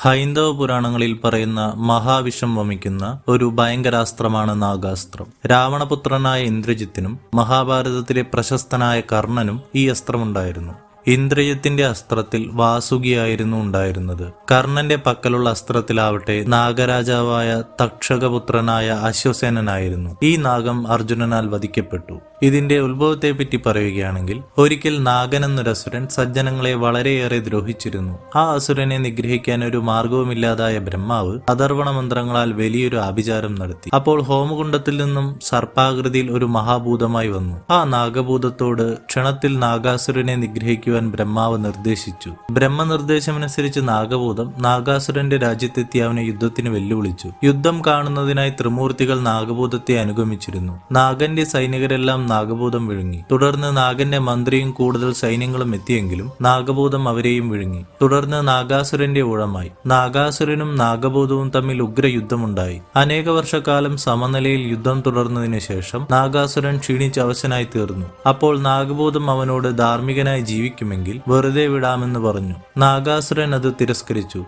ഹൈന്ദവ പുരാണങ്ങളിൽ പറയുന്ന മഹാവിഷം വമിക്കുന്ന ഒരു ഭയങ്കരാസ്ത്രമാണ് നാഗാസ്ത്രം. രാവണപുത്രനായ ഇന്ദ്രജിത്തിനും മഹാഭാരതത്തിലെ പ്രശസ്തനായ കർണനും ഈ അസ്ത്രമുണ്ടായിരുന്നു. ഇന്ദ്രജിത്തിന്റെ അസ്ത്രത്തിൽ വാസുകിയായിരുന്നു ഉണ്ടായിരുന്നത്. കർണന്റെ പക്കലുള്ള അസ്ത്രത്തിലാവട്ടെ നാഗരാജാവായ തക്ഷകപുത്രനായ അശ്വസേനനായിരുന്നു. ഈ നാഗം അർജുനനാൽ വധിക്കപ്പെട്ടു. ഇതിന്റെ ഉത്ഭവത്തെപ്പറ്റി പറയുകയാണെങ്കിൽ ഒരിക്കൽ നാഗൻ എന്നൊരു അസുരൻ സജ്ജനങ്ങളെ വളരെയേറെ ദ്രോഹിച്ചിരുന്നു. ആ അസുരനെ നിഗ്രഹിക്കാൻ ഒരു മാർഗവുമില്ലാതായ ബ്രഹ്മാവ് അഥർവണ മന്ത്രങ്ങളാൽ വലിയൊരു ആഭിചാരം നടത്തി. അപ്പോൾ ഹോമകുണ്ടത്തിൽ നിന്നും സർപ്പാകൃതിയിൽ ഒരു മഹാഭൂതമായി വന്നു. ആ നാഗഭൂതത്തോട് ക്ഷണത്തിൽ നാഗാസുരനെ ബ്രഹ്മാവ് നിർദ്ദേശിച്ചു. ബ്രഹ്മനിർദ്ദേശമനുസരിച്ച് നാഗഭൂതം നാഗാസുരന്റെ രാജ്യത്തെത്തി അവനെ യുദ്ധത്തിന് വെല്ലുവിളിച്ചു. യുദ്ധം കാണുന്നതിനായി ത്രിമൂർത്തികൾ നാഗഭൂതത്തെ അനുഗമിച്ചിരുന്നു. നാഗന്റെ സൈനികരെല്ലാം നാഗഭൂതം വിഴുങ്ങി. തുടർന്ന് നാഗന്റെ മന്ത്രിയും കൂടുതൽ സൈന്യങ്ങളും എത്തിയെങ്കിലും നാഗഭൂതം അവരെയും വിഴുങ്ങി. തുടർന്ന് നാഗാസുരന്റെ ഊഴമായി. നാഗാസുരനും നാഗഭൂതവും തമ്മിൽ ഉഗ്ര യുദ്ധമുണ്ടായി അനേക വർഷക്കാലം സമനിലയിൽ യുദ്ധം തുടർന്നതിനു ശേഷം നാഗാസുരൻ ക്ഷീണിച്ച് അവശനായി തീർന്നു. അപ്പോൾ നാഗഭൂതം അവനോട് ധാർമ്മികനായി ജീവിക്കുമെങ്കിൽ വെറുതെ വിടാമെന്ന് പറഞ്ഞു. നാഗാസുരൻ അത് തിരസ്കരിച്ചു.